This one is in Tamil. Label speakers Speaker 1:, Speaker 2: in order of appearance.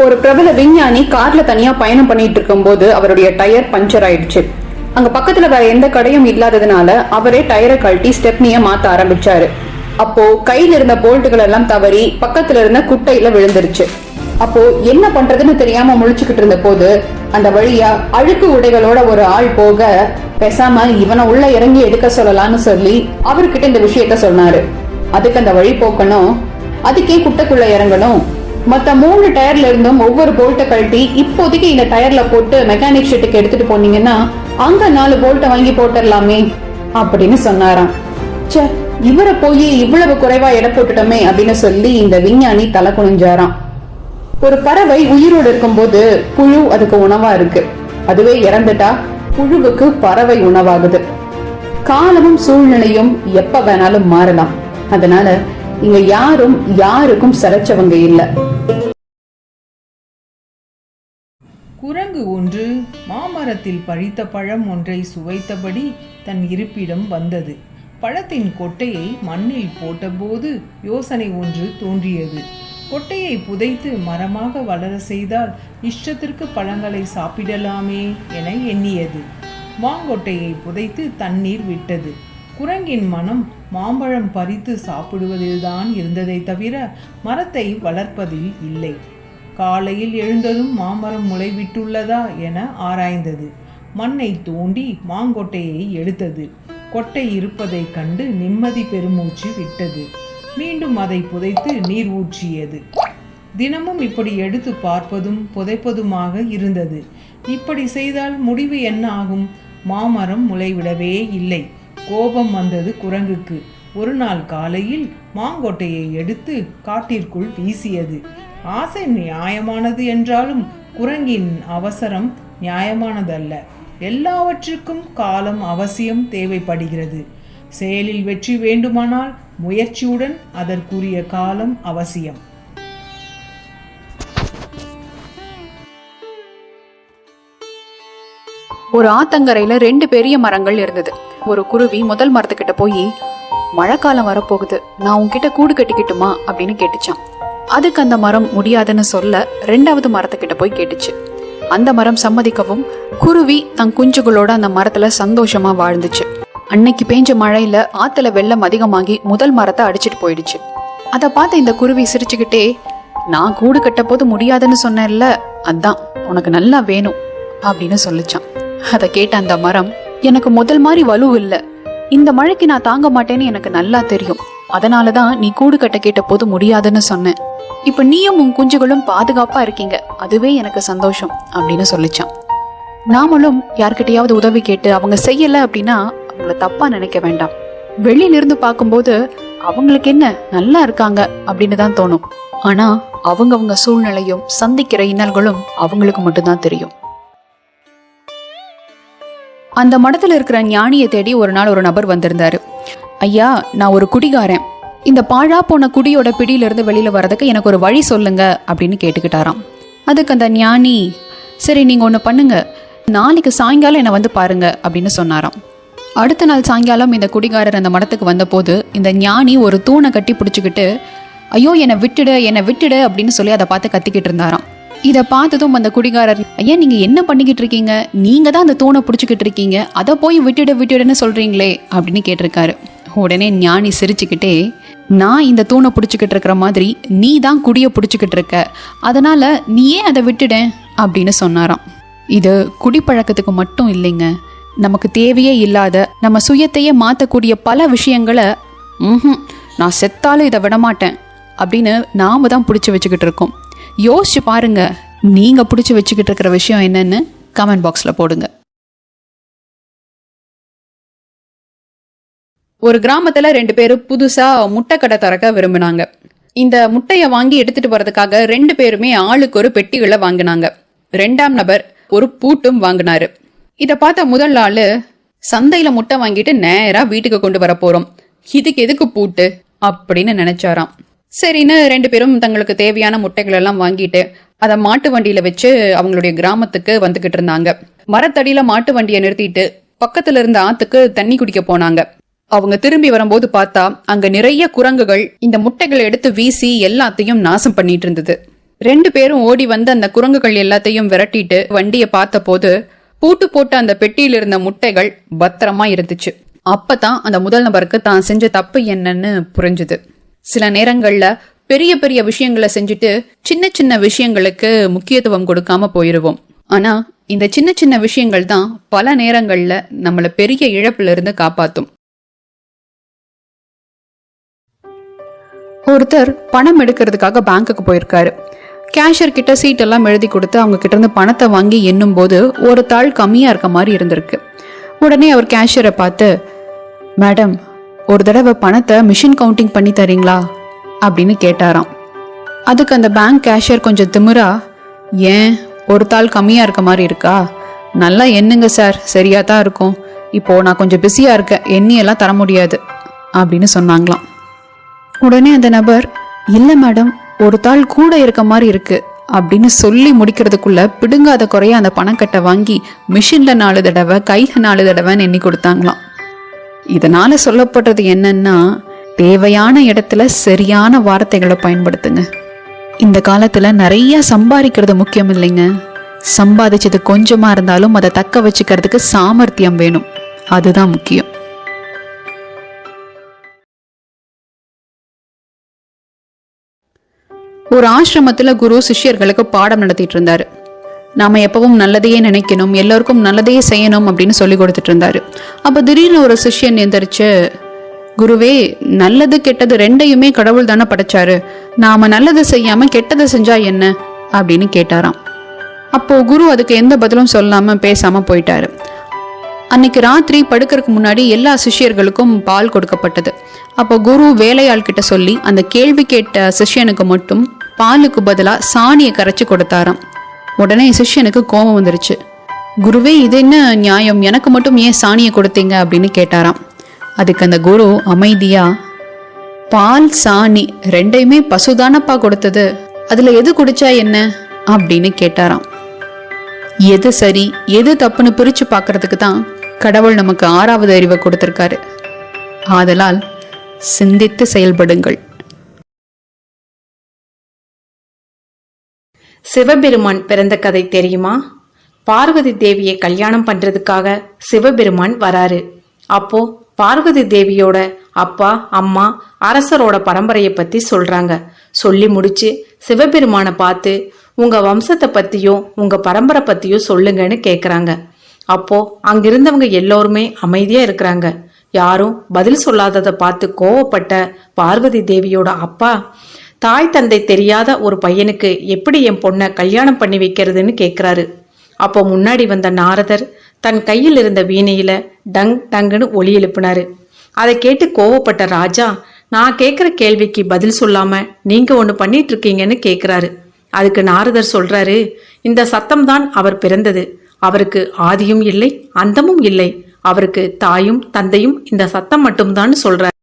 Speaker 1: ஒரு பிரபல விஞ்ஞானி கார்ல தனியா பயணம் பண்ணிட்டு இருக்கும்போது அவருடைய டயர் பஞ்சர் ஆயிடுச்சு. அங்க பக்கத்துல வேற எந்த கடையும் இல்லாததுனால அவரே டயரை கழட்டி ஸ்டெப்னிய மாத்த ஆரம்பிச்சாரு. அப்போ கையில இருந்த போல்ட்டுகள் எல்லாம் தவறி பக்கத்துல இருந்த குட்டையில விழுந்துருச்சு. அப்போ என்ன பண்றதுன்னு தெரியாம முழிச்சுக்கிட்டு இருந்த போது அந்த வழியா அழுக்கு உடைகளோட ஒரு ஆள் போக பேசாம இவனை உள்ள இறங்கி எடுக்க சொல்லலாம்னு சொல்லி அவர்கிட்ட இந்த விஷயத்த சொன்னாரு. அதுக்கு அந்த வழி போக்கணும் அதுக்கே குட்டைக்குள்ள இறங்கணும் மத்த மூணு டயர்ல இருந்தும் ஒவ்வொரு போல்ட்டை கழட்டி இப்போதைக்கு இந்த டயர்ல போட்டு மெக்கானிக் ஷெட்டுக்கு எடுத்துட்டு போனீங்கன்னா அங்க நாலு போல்ட்டை வாங்கி போட்டுடலாமே அப்படின்னு சொன்னாராம். சே இவரை போய் இவ்வளவு குறைவா எடை போட்டுட்டோமே அப்படின்னு சொல்லி இந்த விஞ்ஞானி தலை குனிஞ்சாராம். ஒரு பறவை உயிரோடு இருக்கும்போது புழு அதுக்கு உணவா இருக்கு. அதுவே இறந்துட்டா புழுவுக்கு பறவை உணவாகுது. காலமும் சூழ்நிலையும் எப்ப வேணாலும் மாறலாம். அதனால இங்க யாரும் யாருக்கும் சரைச்சவங்க இல்ல.
Speaker 2: குரங்கு ஒன்று மாமரத்தில் பழித்த பழம் ஒன்றை சுவைத்தபடி தன் இருப்பிடம் வந்தது. பழத்தின் கொட்டையை மண்ணில் போட்டபோது யோசனை ஒன்று தோன்றியது. கொட்டையை புதைத்து மரமாக வளர செய்தால் இஷ்டத்திற்கு பழங்களை சாப்பிடலாமே என எண்ணியது. மாங்கொட்டையை புதைத்து தண்ணீர் விட்டது. குரங்கின் மனம் மாம்பழம் பறித்து சாப்பிடுவதில்தான் இருந்ததை தவிர மரத்தை வளர்ப்பதில் இல்லை. காலையில் எழுந்ததும் மாமரம் முளைவிட்டுள்ளதா என ஆராய்ந்தது. மண்ணை தோண்டி மாங்கொட்டையை எடுத்தது. கொட்டை இருப்பதைக் கண்டு நிம்மதி பெருமூச்சு விட்டது. மீண்டும் அதை புதைத்து நீர் ஊற்றியது. தினமும் இப்படி எடுத்து பார்ப்பதும் புதைப்பதுமாக இருந்தது. இப்படி செய்தால் முடிவு என்ன ஆகும்? மாமரம் முளைவிடவே இல்லை. கோபம் வந்தது குரங்குக்கு. ஒரு நாள் காலையில் மாங்கொட்டையை எடுத்து காட்டிற்குள் வீசியது. ஆசை நியாயமானது என்றாலும் குரங்கின் அவசரம் நியாயமானதல்ல. எல்லாவற்றுக்கும் காலம் அவசியம் தேவைப்படுகிறது. செயலில் வெற்றி வேண்டுமானால் முயற்சியுடன் அதற்குரிய காலம் அவசியம்.
Speaker 1: ஒரு ஆத்தங்கரையில ரெண்டு பெரிய மரங்கள் இருந்தது. ஒரு குருவி முதல் மரத்துக்கிட்ட போய் மழைக்காலம் வரப்போகுது. நான் உன்கிட்ட கூடு கட்டிக்கிட்டுமா? அப்படின்னு கேட்டுச்சான் அதுக்கு அந்த மரம் முடியாதுன்னு சொல்ல ரெண்டாவது மரத்துக்கிட்ட போய் கேட்டுச்சு. அந்த மரம் சம்மதிக்கவும் குருவி தன் குஞ்சுகளோட அந்த மரத்துல சந்தோஷமா வாழ்ந்துச்சு. அன்னைக்கு பேஞ்ச மழையில ஆத்துல வெள்ளம் அதிகமாகி முதல் மரத்தை அடிச்சிட்டு போயிடுச்சு. அதை பார்த்து இந்த குருவி சிரிச்சுக்கிட்டே நான் கூடு கட்ட போது முடியாதுன்னு சொன்னேன்ல அதான் உனக்கு நல்லா வேணும் அப்படின்னு சொல்லிச்சான் அதை கேட்ட அந்த மரம் எனக்கு முதல் மாதிரி வலு இல்லை. இந்த மழைக்கு நான் தாங்க மாட்டேன்னு எனக்கு நல்லா தெரியும். அதனாலதான் நீ கூடு கட்ட கேட்ட போது முடியாதுன்னு சொன்னேன். இப்போ நீயும் உன் குஞ்சுகளும் பாதுகாப்பா இருக்கீங்க. அதுவே எனக்கு சந்தோஷம் அப்படின்னு சொல்லிச்சான். நாமளும் யார்கிட்டயாவது உதவி கேட்டு அவங்க செய்யலை அப்படின்னா அவங்கள தப்பா நினைக்க வேண்டாம். வெளியிலிருந்து பார்க்கும்போது அவங்களுக்கு என்ன? நல்லா இருக்காங்க அப்படின்னு தான் தோணும். ஆனா அவங்கவங்க சூழ்நிலையும் சந்திக்கிற இன்னல்களும் அவங்களுக்கு மட்டும்தான் தெரியும். அந்த மடத்தில் இருக்கிற ஞானியை தேடி ஒரு நாள் ஒரு நபர் வந்திருந்தாரு. ஐயா நான் ஒரு குடிகாரன். இந்த பாழா போன குடியோட பிடியிலிருந்து வெளியில் வரதுக்கு எனக்கு ஒரு வழி சொல்லுங்க அப்படின்னு கேட்டுக்கிட்டாராம். அதுக்கு அந்த ஞானி சரி நீங்கள் ஒன்று பண்ணுங்க. நாளைக்கு சாயங்காலம் என்னை வந்து பாருங்க அப்படின்னு சொன்னாராம். அடுத்த நாள் சாயங்காலம் இந்த குடிகாரர் அந்த மடத்துக்கு வந்தபோது இந்த ஞானி ஒரு தூணை கட்டி பிடிச்சிக்கிட்டு ஐயோ என்னை விட்டுடு என்னை விட்டுடு அப்படின்னு சொல்லி அதை பார்த்து கத்திக்கிட்டு இருந்தாராம். இதை பார்த்ததும் அந்த குடிகாரர் ஐயா நீங்க என்ன பண்ணிக்கிட்டு இருக்கீங்க? நீங்க தான் அந்த தூணை பிடிச்சிக்கிட்டு இருக்கீங்க. அதை போய் விட்டுடு விட்டுடுன்னு சொல்றீங்களே அப்படின்னு கேட்டிருக்காரு. உடனே ஞானி சிரிச்சுக்கிட்டே நான் இந்த தூணை பிடிச்சிக்கிட்டு இருக்கிற மாதிரி நீ தான் குடிய பிடிச்சிக்கிட்டு இருக்க. அதனால நீயே அதை விட்டுட அப்படின்னு சொன்னாராம். இது குடிப்பழக்கத்துக்கு மட்டும் இல்லைங்க. நமக்கு தேவையே இல்லாத நம்ம சுயத்தையே மாற்றக்கூடிய பல விஷயங்களை ம்ஹும் நான் செத்தாலும் இதை விட மாட்டேன் அப்படின்னு நாம தான் பிடிச்சி வச்சுக்கிட்டு இருக்கோம். யோசிச்சு பாருங்க நீங்க பிடிச்சி வச்சுக்கிட்டு இருக்கிற விஷயம் என்னன்னு கமெண்ட் பாக்ஸ்ல போடுங்க. ஒரு கிராமத்துல ரெண்டு பேரும் புதுசா முட்டை கடை திறக்க விரும்பினாங்க. இந்த முட்டையை வாங்கி எடுத்துட்டு போறதுக்காக ரெண்டு பேருமே ஆளுக்கு ஒரு பெட்டிகளை வாங்கினாங்க. ரெண்டாம் நபர் ஒரு பூட்டும் வாங்கினாரு. இதை பார்த்த முதல் ஆளு சந்தையில முட்டை வாங்கிட்டு நேரா வீட்டுக்கு கொண்டு வர போறோம். இதுக்கு எதுக்கு பூட்டு? அப்படின்னு நினைச்சாராம். சரின்னு ரெண்டு பேரும் தங்களுக்கு தேவையான முட்டைகள் எல்லாம் வாங்கிட்டு அதை மாட்டு வண்டியில வச்சு அவங்களுடைய கிராமத்துக்கு வந்துகிட்டு இருந்தாங்க. மரத்தடியில மாட்டு வண்டியை நிறுத்திட்டு பக்கத்துல இருந்த ஆத்துக்கு தண்ணி குடிக்க போனாங்க. அவங்க திரும்பி வரும்போது பார்த்தா அங்க நிறைய குரங்குகள் இந்த முட்டைகளை எடுத்து வீசி எல்லாத்தையும் நாசம் பண்ணிட்டு இருந்தது. ரெண்டு பேரும் ஓடி வந்து அந்த குரங்குகள் எல்லாத்தையும் விரட்டிட்டு வண்டியை பார்த்தபோது பூட்டு போட்ட அந்த பெட்டியில் இருந்த முட்டைகள் பத்திரமா இருந்துச்சு. அப்பதான் அந்த முதல் நபருக்கு தான் செஞ்ச தப்பு என்னன்னு புரிஞ்சுது. சில நேரங்கள்ல பெரிய பெரிய விஷயங்களை செஞ்சுட்டு சின்ன சின்ன விஷயங்களுக்கு முக்கியத்துவம் கொடுக்காம போயிருவோம். ஆனா இந்த சின்ன சின்ன விஷயங்கள் தான் பல நேரங்கள்ல நம்மள பெரிய இழப்புல இருந்து காப்பாத்தும். ஒருத்தர் பணம் எடுக்கிறதுக்காக பேங்க்குக்கு போயிருக்காரு. கேஷியர் கிட்ட சீட் எல்லாம் எழுதி கொடுத்து அவங்க கிட்ட இருந்து பணத்தை வாங்கி எண்ணும் போது ஒரு தாள் கம்மியா இருக்க மாதிரி இருந்திருக்கு. உடனே அவர் கேஷியரை பார்த்து மேடம் ஒரு தடவை பணத்தை மிஷின் கவுண்டிங் பண்ணி தரீங்களா? அப்படின்னு கேட்டாராம். அதுக்கு அந்த பேங்க் கேஷியர் கொஞ்சம் திமிரா ஏன்? ஒரு தாள் கம்மியாக இருக்க மாதிரி இருக்கா? நல்லா எண்ணுங்க சார் சரியாக தான் இருக்கும். இப்போது நான் கொஞ்சம் பிஸியாக இருக்கேன் எண்ணியெல்லாம் தர முடியாது அப்படின்னு சொன்னாங்களாம். உடனே அந்த நபர் இல்லை மேடம் ஒரு தாள் கூட இருக்க மாதிரி இருக்கு அப்படின்னு சொல்லி முடிக்கிறதுக்குள்ள பிடுங்காத குறைய அந்த பணக்கட்டை வாங்கி மிஷின்ல நாலு தடவை கையில் நாலு தடவைன்னு எண்ணி கொடுத்தாங்களாம். இதனால சொல்லப்படுறது என்னன்னா தேவையான இடத்துல சரியான வார்த்தைகளை பயன்படுத்துங்க. இந்த காலத்துல நிறைய சம்பாதிக்கிறது முக்கியம் இல்லைங்க. சம்பாதிச்சது கொஞ்சமா இருந்தாலும் அதை தக்க வச்சுக்கிறதுக்கு சாமர்த்தியம் வேணும். அதுதான் முக்கியம். ஒரு ஆசிரமத்துல குரு சிஷ்யர்களுக்கு பாடம் நடத்திட்டு இருந்தாரு. நாம எப்பவும் நல்லதையே நினைக்கணும் எல்லோருக்கும் நல்லதையே செய்யணும் அப்படின்னு சொல்லி கொடுத்துட்டு இருந்தாரு அப்போ திடீர்னு ஒரு சிஷ்யன் எந்திரிச்சு குருவே நல்லது கெட்டது ரெண்டையுமே கடவுள் தானே படைச்சாரு. நாம நல்லது செய்யாம கெட்டதை செஞ்சா என்ன? அப்படின்னு கேட்டாராம். அப்போ குரு அதுக்கு எந்த பதிலும் சொல்லாம பேசாம போயிட்டாரு. அன்னைக்கு ராத்திரி படுக்கிறதுக்கு முன்னாடி எல்லா சிஷ்யர்களுக்கும் பால் கொடுக்கப்பட்டது. அப்போ குரு வேலையாள் கிட்ட சொல்லி அந்த கேள்வி கேட்ட சிஷ்யனுக்கு மட்டும் பாலுக்கு பதிலாக சாணியை கரைச்சி கொடுத்தாராம். உடனே சிஷ்யனுக்கு கோபம் வந்துருச்சு. குருவே இது என்ன நியாயம்? எனக்கு மட்டும் ஏன் சாணியை கொடுத்தீங்க? அப்படின்னு கேட்டாராம். அதுக்கு அந்த குரு அமைதியா பால் சாணி ரெண்டையுமே பசுதானப்பா கொடுத்தது. அதுல எது குடிச்சா என்ன? அப்படின்னு கேட்டாராம். எது சரி? எது தப்புன்னு பிரிச்சு பார்க்கறதுக்கு தான் கடவுள் நமக்கு ஆறாவது அறிவை கொடுத்திருக்காரு. ஆதலால் சிந்தித்து செயல்படுங்கள்.
Speaker 3: சிவபெருமான் பிறந்த கதை தெரியுமா? பார்வதி தேவியை கல்யாணம் பண்றதுக்காக சிவபெருமான் வராரு. அப்போ பார்வதி தேவியோட அப்பா அம்மா அரசரோட பரம்பரையை பத்தி சொல்றாங்க. சொல்லி முடிச்சு சிவபெருமானை பார்த்து உங்க வம்சத்தை பத்தியும் உங்க பரம்பரை பத்தியும் சொல்லுங்கன்னு கேக்குறாங்க. அப்போ அங்கிருந்தவங்க எல்லோருமே அமைதியா இருக்கிறாங்க. யாரும் பதில் சொல்லாததை பார்த்து கோவப்பட்ட பார்வதி தேவியோட அப்பா தாய் தந்தை தெரியாத ஒரு பையனுக்கு எப்படி என் பொண்ணை கல்யாணம் பண்ணி வைக்கிறதுன்னு கேட்குறாரு அப்போ முன்னாடி வந்த நாரதர் தன் கையில் இருந்த வீணையில டங் டங்குன்னு ஒளி எழுப்பினாரு. அதை கேட்டு கோவப்பட்ட ராஜா நான் கேட்குற கேள்விக்கு பதில் சொல்லாம நீங்க ஒன்று பண்ணிட்டு இருக்கீங்கன்னு கேட்குறாரு அதுக்கு நாரதர் சொல்றாரு இந்த சத்தம் தான் அவர் பிறந்தது. அவருக்கு ஆதியும் இல்லை அந்தமும் இல்லை. அவருக்கு தாயும் தந்தையும் இந்த சத்தம் மட்டும்தான் சொல்றாரு.